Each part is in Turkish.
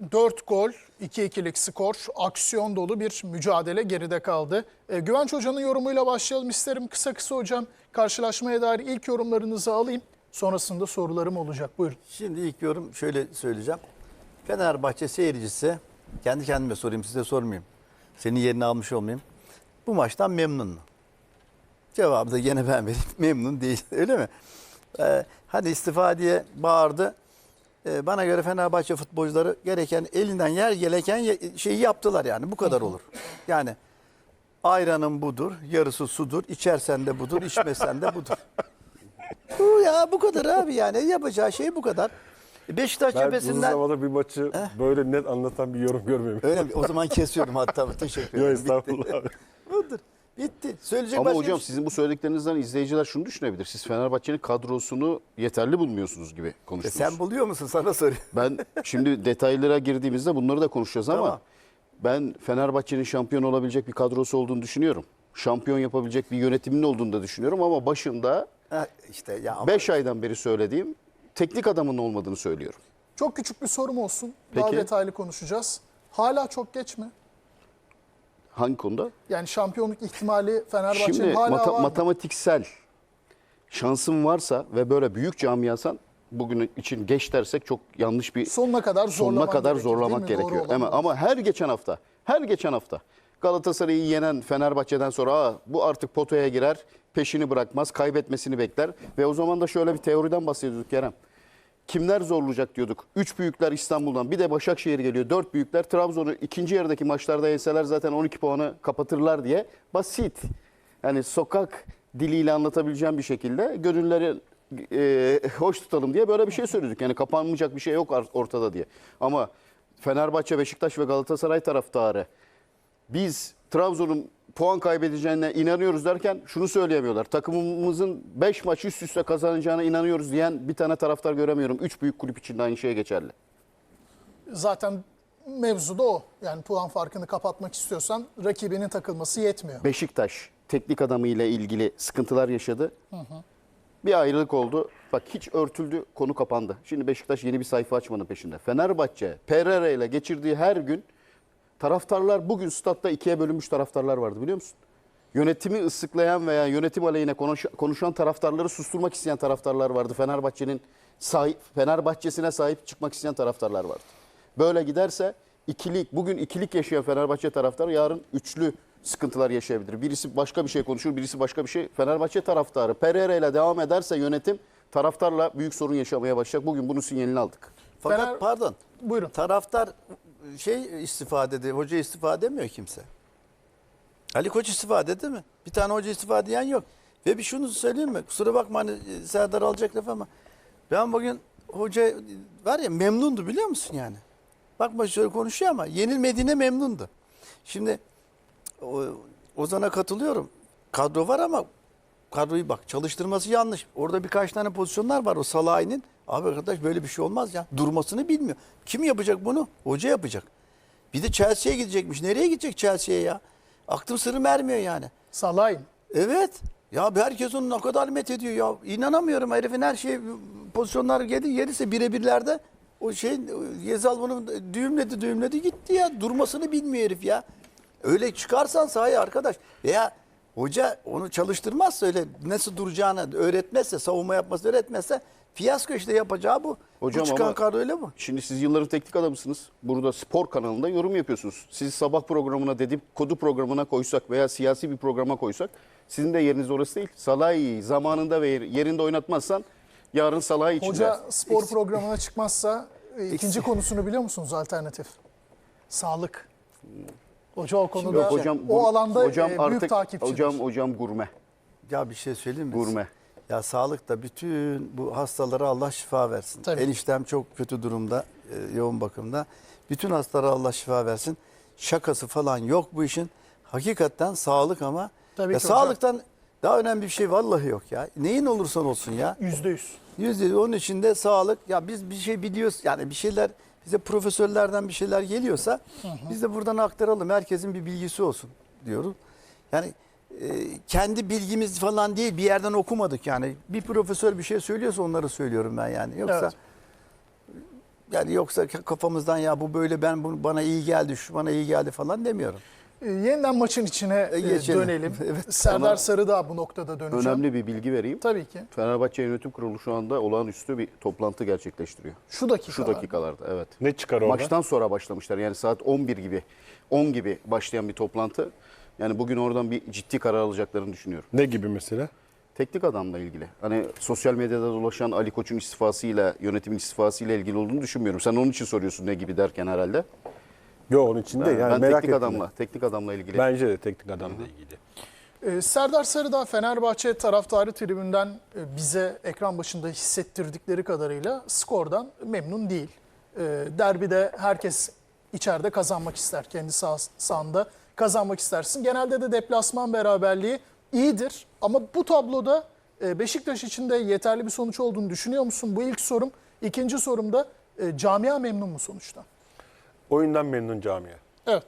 4 gol, 2-2'lik skor, aksiyon dolu bir mücadele geride kaldı. E, Güvenç Hoca'nın yorumuyla başlayalım isterim. Kısa kısa hocam karşılaşmaya dair ilk yorumlarınızı alayım. Sonrasında sorularım olacak. Buyurun. Şimdi ilk yorum şöyle söyleyeceğim. Fenerbahçe seyircisi, kendi kendime sorayım size sormayayım. Senin yerini almış olmayayım. Bu maçtan memnun mu? Cevabı da gene ben vereyim. Memnun değil. Öyle mi? Ee, hani istifa diye bağırdı. Ee, bana göre Fenerbahçe futbolcuları gereken elinden yer geleken ye- şeyi yaptılar yani. Bu kadar olur. Yani ayranın budur, yarısı sudur. İçersen de budur, içmesen de budur. Bu ya bu kadar abi yani yapacağı şey bu kadar. Beşiktaş Ben uzun cephesinden zamanda bir maçı böyle net anlatan bir yorum görmemiştim. öyle mi? O zaman kesiyorum hatta. Teşekkür Yok ederim. estağfurullah abi. Budur. Bitti. Söyleyecek Ama başka hocam bir şey- sizin bu söylediklerinizden izleyiciler şunu düşünebilir. Siz Fenerbahçe'nin kadrosunu yeterli bulmuyorsunuz gibi E konuştunuz. sen buluyor musun sana soruyorum. Ben şimdi detaylara girdiğimizde bunları da konuşacağız ama Tamam. ben Fenerbahçe'nin şampiyon olabilecek bir kadrosu olduğunu düşünüyorum. Şampiyon yapabilecek bir yönetiminin olduğunu da düşünüyorum ama başında Ha, işte ya ama 5 aydan beri söylediğim teknik adamın olmadığını söylüyorum. Çok küçük bir sorum olsun. Daha Peki. detaylı konuşacağız. Hala çok geç mi? Hangi konuda? Yani şampiyonluk ihtimali Fenerbahçe'nin Şimdi hala mata- var mı? matematiksel şansın varsa ve böyle büyük camiasan bugün için geç dersek çok yanlış bir Sonuna kadar sonuna zorlaman kadar gerekir, zorlamak gerekiyor. Ama, ama her geçen hafta, her geçen hafta Galatasaray'ı yenen Fenerbahçe'den sonra Aa, bu artık potaya girer, peşini bırakmaz, kaybetmesini bekler ve o zaman da şöyle bir teoriden bahsediyorduk Kerem. Kimler zorlayacak diyorduk. Üç büyükler İstanbul'dan bir de Başakşehir geliyor. Dört büyükler Trabzon'u ikinci yarıdaki maçlarda yenseler zaten 12 puanı kapatırlar diye. Basit. Yani sokak diliyle anlatabileceğim bir şekilde gönülleri e, hoş tutalım diye böyle bir şey söyledik. Yani kapanmayacak bir şey yok ortada diye. Ama Fenerbahçe, Beşiktaş ve Galatasaray taraftarı biz Trabzon'un puan kaybedeceğine inanıyoruz derken şunu söyleyemiyorlar. Takımımızın 5 maç üst üste kazanacağına inanıyoruz diyen bir tane taraftar göremiyorum. 3 büyük kulüp için de aynı şeye geçerli. Zaten mevzu da o. Yani puan farkını kapatmak istiyorsan rakibinin takılması yetmiyor. Beşiktaş teknik adamı ile ilgili sıkıntılar yaşadı. Bir ayrılık oldu. Bak hiç örtüldü, konu kapandı. Şimdi Beşiktaş yeni bir sayfa açmanın peşinde. Fenerbahçe, Pereira ile geçirdiği her gün taraftarlar bugün statta ikiye bölünmüş taraftarlar vardı biliyor musun? Yönetimi ıslıklayan veya yönetim aleyhine konuş- konuşan taraftarları susturmak isteyen taraftarlar vardı. Fenerbahçe'nin sahip, Fenerbahçe'sine sahip çıkmak isteyen taraftarlar vardı. Böyle giderse ikilik, bugün ikilik yaşayan Fenerbahçe taraftarı yarın üçlü sıkıntılar yaşayabilir. Birisi başka bir şey konuşur, birisi başka bir şey. Fenerbahçe taraftarı Pereira ile devam ederse yönetim taraftarla büyük sorun yaşamaya başlayacak. Bugün bunun sinyalini aldık. fakat Fener- pardon. Buyurun. Taraftar şey istifa dedi. Hoca istifa demiyor kimse. Ali Koç istifa dedi mi? Bir tane hoca istifa diyen yok. Ve bir şunu söyleyeyim mi? Kusura bakma hani e, Serdar alacak laf ama ben bugün hoca var ya memnundu biliyor musun yani? Bakma şöyle konuşuyor ama yenilmediğine memnundu. Şimdi o, Ozan'a katılıyorum. Kadro var ama kadroyu bak çalıştırması yanlış. Orada birkaç tane pozisyonlar var o Salah'ın. Abi arkadaş böyle bir şey olmaz ya. Durmasını bilmiyor. Kim yapacak bunu? Hoca yapacak. Bir de Chelsea'ye gidecekmiş. Nereye gidecek Chelsea'ye ya? Aklım sırrım ermiyor yani. Salah'ın. Evet. Ya herkes onu ne kadar met ediyor ya. İnanamıyorum herifin her şey pozisyonlar geldi yerisi birebirlerde o şey Gezal bunu düğümledi düğümledi gitti ya. Durmasını bilmiyor herif ya. Öyle çıkarsan sahaya arkadaş veya hoca onu çalıştırmazsa öyle nasıl duracağını öğretmezse savunma yapması öğretmezse fiyasko işte yapacağı bu. Hocam bu çıkan ama- kadro öyle mi? Şimdi siz yılların teknik adamısınız. Burada spor kanalında yorum yapıyorsunuz. Sizi sabah programına dedik kodu programına koysak veya siyasi bir programa koysak sizin de yeriniz orası değil. Salah'ı zamanında ve yerinde oynatmazsan yarın Salah'ı için Hoca dersin. spor programına çıkmazsa e, ikinci konusunu biliyor musunuz alternatif? Sağlık. Hoca o konuda Yok hocam o alanda hocam e, büyük artık takipçidir. hocam hocam gurme. Ya bir şey söyleyeyim mi? Gurme. Ya sağlıkta bütün bu hastalara Allah şifa versin. Tabii. Eniştem çok kötü durumda, e, yoğun bakımda. Bütün hastalara Allah şifa versin. Şakası falan yok bu işin. Hakikaten sağlık ama Tabii ya ki hocam. sağlıktan daha önemli bir şey vallahi yok ya. Neyin olursan olsun ya. Yüzde yüz. Yüzde yüz. onun içinde sağlık. Ya biz bir şey biliyoruz. Yani bir şeyler bize profesörlerden bir şeyler geliyorsa biz de buradan aktaralım. Herkesin bir bilgisi olsun diyoruz. Yani e, kendi bilgimiz falan değil bir yerden okumadık yani. Bir profesör bir şey söylüyorsa onları söylüyorum ben yani. Yoksa Evet. Yani yoksa kafamızdan ya bu böyle ben bunu bana iyi geldi, şu bana iyi geldi falan demiyorum. E, yeniden maçın içine e, geçelim. dönelim. Evet, Serdar Sarıdağ bu noktada döneceğim. Önemli bir bilgi vereyim. Tabii ki. Fenerbahçe Yönetim Kurulu şu anda olağanüstü bir toplantı gerçekleştiriyor. Şu dakika. Şu dakikalarda evet. Ne çıkar orada? Maçtan sonra başlamışlar. Yani saat 11 gibi, 10 gibi başlayan bir toplantı. Yani bugün oradan bir ciddi karar alacaklarını düşünüyorum. Ne gibi mesela? Teknik adamla ilgili. Hani sosyal medyada dolaşan Ali Koç'un istifasıyla, yönetimin istifasıyla ilgili olduğunu düşünmüyorum. Sen onun için soruyorsun ne gibi derken herhalde. Yok onun için değil. ben Yani merak teknik ettim. adamla, teknik adamla ilgili. Bence de teknik adamla ilgili. Ee, Serdar Sarıdağ Fenerbahçe taraftarı tribünden e, bize ekran başında hissettirdikleri kadarıyla skordan memnun değil. Ee, Derbide herkes içeride kazanmak ister. Kendi sah- sahanda kazanmak istersin. Genelde de deplasman beraberliği iyidir. Ama bu tabloda e, Beşiktaş için de yeterli bir sonuç olduğunu düşünüyor musun? Bu ilk sorum. İkinci sorum da e, camia memnun mu sonuçtan? Oyundan memnun camia. Evet.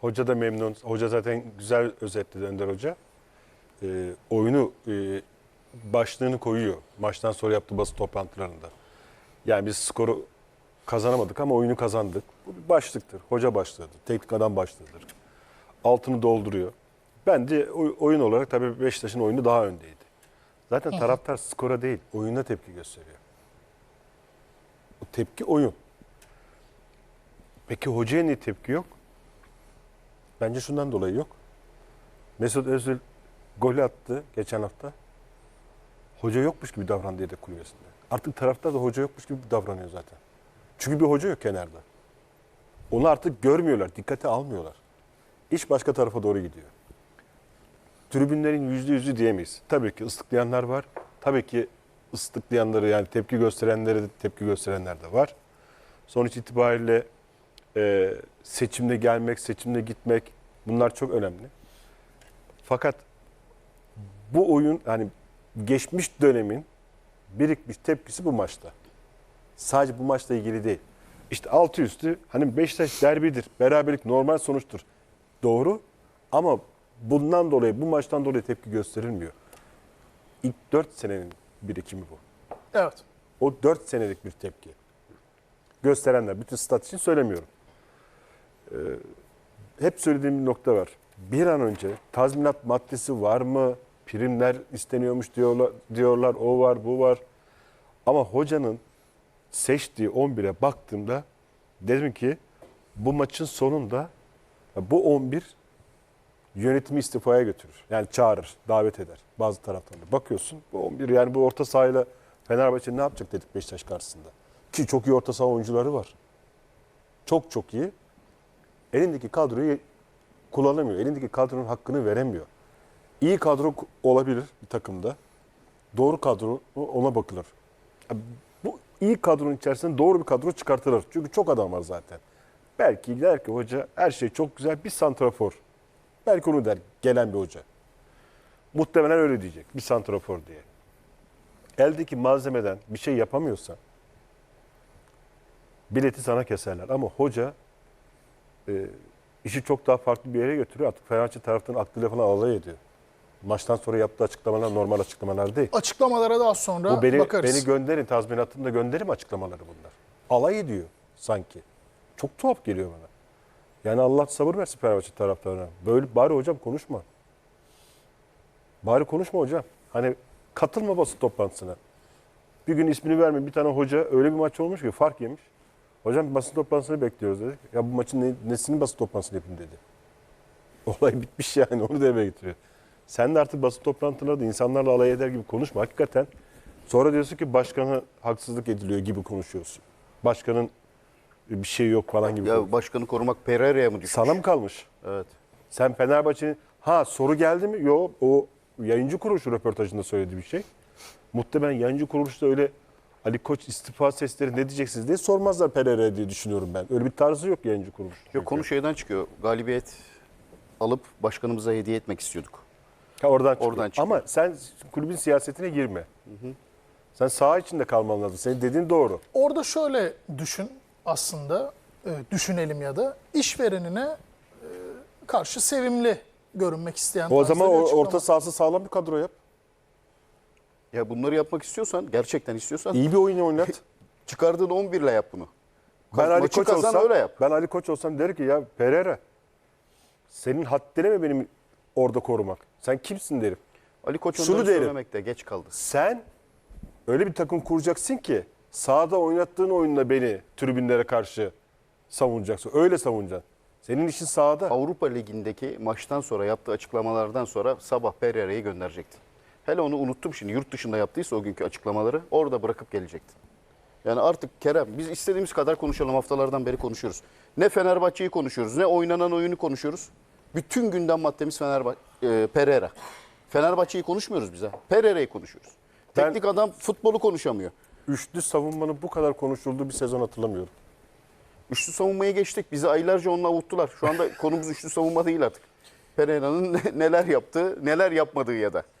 Hoca da memnun. Hoca zaten güzel özetledi Önder Hoca. Ee, oyunu e, başlığını koyuyor. Maçtan sonra yaptığı basın toplantılarında. Yani biz skoru kazanamadık ama oyunu kazandık. Bu bir başlıktır. Hoca başlığıdır. Teknik adam başlığıdır. Altını dolduruyor. Bence oy- oyun olarak tabii Beşiktaş'ın oyunu daha öndeydi. Zaten taraftar skora değil, oyuna tepki gösteriyor. O tepki oyun. Peki hocaya niye tepki yok? Bence şundan dolayı yok. Mesut Özil gol attı geçen hafta. Hoca yokmuş gibi davrandı yedek kulübesinde. Artık taraftar da hoca yokmuş gibi davranıyor zaten. Çünkü bir hoca yok kenarda. Onu artık görmüyorlar, dikkate almıyorlar. İş başka tarafa doğru gidiyor. Tribünlerin yüzde yüzü diyemeyiz. Tabii ki ıslıklayanlar var. Tabii ki ıslıklayanları yani tepki gösterenlere de tepki gösterenler de var. Sonuç itibariyle e, seçimde gelmek, seçimde gitmek bunlar çok önemli. Fakat bu oyun hani geçmiş dönemin birikmiş tepkisi bu maçta. Sadece bu maçla ilgili değil. İşte altı üstü hani Beşiktaş derbidir. Beraberlik normal sonuçtur. Doğru ama bundan dolayı bu maçtan dolayı tepki gösterilmiyor. İlk 4 senenin birikimi bu. Evet. O 4 senelik bir tepki. Gösterenler, bütün stat için söylemiyorum. Ee, hep söylediğim bir nokta var. Bir an önce tazminat maddesi var mı? Primler isteniyormuş diyorlar, diyorlar. O var, bu var. Ama hocanın seçtiği 11'e baktığımda dedim ki bu maçın sonunda bu 11 yönetimi istifaya götürür. Yani çağırır, davet eder bazı taraftarlar. Bakıyorsun bu 11 yani bu orta sahayla Fenerbahçe ne yapacak dedik Beşiktaş karşısında. Ki çok iyi orta saha oyuncuları var. Çok çok iyi. Elindeki kadroyu kullanamıyor. Elindeki kadronun hakkını veremiyor. İyi kadro olabilir bir takımda. Doğru kadro ona bakılır. Bu iyi kadronun içerisinde doğru bir kadro çıkartılır. Çünkü çok adam var zaten. Belki der ki hoca her şey çok güzel bir santrafor. Belki onu der gelen bir hoca. Muhtemelen öyle diyecek bir santrafor diye. Eldeki malzemeden bir şey yapamıyorsan bileti sana keserler. Ama hoca e, işi çok daha farklı bir yere götürüyor. Artık Fenerbahçe taraftarının aklıyla falan alay ediyor. Maçtan sonra yaptığı açıklamalar normal açıklamalar değil. Açıklamalara daha sonra Bu beni, bakarız. beni gönderin tazminatını da gönderim açıklamaları bunlar. Alay ediyor sanki. Çok tuhaf geliyor bana. Yani Allah sabır versin Fenerbahçe taraftarına. Böyle bari hocam konuşma. Bari konuşma hocam. Hani katılma basın toplantısına. Bir gün ismini verme bir tane hoca öyle bir maç olmuş ki fark yemiş. Hocam basın toplantısını bekliyoruz dedik. Ya bu maçın ne, nesini basın toplantısını yapayım dedi. Olay bitmiş yani onu devreye getiriyor. Sen de artık basın toplantılarında insanlarla alay eder gibi konuşma. Hakikaten sonra diyorsun ki başkanı haksızlık ediliyor gibi konuşuyorsun. Başkanın bir şey yok falan gibi. Ya başkanı korumak Pereira'ya mı düşmüş? Sana mı kalmış? Evet. Sen Fenerbahçe'nin ha soru geldi mi? Yok o yayıncı kuruluşu röportajında söylediği bir şey. Muhtemelen yayıncı kuruluşta öyle Ali Koç istifa sesleri ne diyeceksiniz diye sormazlar Pereira diye düşünüyorum ben. Öyle bir tarzı yok yayıncı kuruluş. Yok konu şeyden çıkıyor. Galibiyet alıp başkanımıza hediye etmek istiyorduk. Ha, oradan çıkıyor. Oradan çıkıyor. Ama sen kulübün siyasetine girme. Sen saha içinde kalman lazım. Senin dediğin doğru. Orada şöyle düşün aslında, e, düşünelim ya da işverenine e, karşı sevimli görünmek isteyen O zaman orta sahası sağlam bir kadro yap. Ya bunları yapmak istiyorsan, gerçekten istiyorsan İyi bir oyun oynat. Çıkardığın 11 ile yap bunu. Ben Ali Maçı Koç kazan olsam, öyle yap. ben Ali Koç olsam der ki ya Pereira senin haddine mi benim orada korumak? Sen kimsin derim. Ali Koç Şunu onları derim. söylemekte geç kaldı. Sen öyle bir takım kuracaksın ki sahada oynattığın oyunla beni tribünlere karşı savunacaksın. Öyle savunacaksın. Senin işin sahada. Avrupa Ligi'ndeki maçtan sonra yaptığı açıklamalardan sonra sabah Pereira'yı gönderecekti. Hele onu unuttum şimdi. Yurt dışında yaptıysa o günkü açıklamaları orada bırakıp gelecekti. Yani artık Kerem biz istediğimiz kadar konuşalım haftalardan beri konuşuyoruz. Ne Fenerbahçe'yi konuşuyoruz ne oynanan oyunu konuşuyoruz. Bütün gündem maddemiz Fenerbahçe, e, Pereira. Fenerbahçe'yi konuşmuyoruz biz ha. Pereira'yı konuşuyoruz. Ben- Teknik adam futbolu konuşamıyor. Üçlü savunmanın bu kadar konuşulduğu bir sezon hatırlamıyorum. Üçlü savunmayı geçtik. Bizi aylarca onunla avuttular. Şu anda konumuz üçlü savunma değil artık. Pereira'nın neler yaptığı, neler yapmadığı ya da.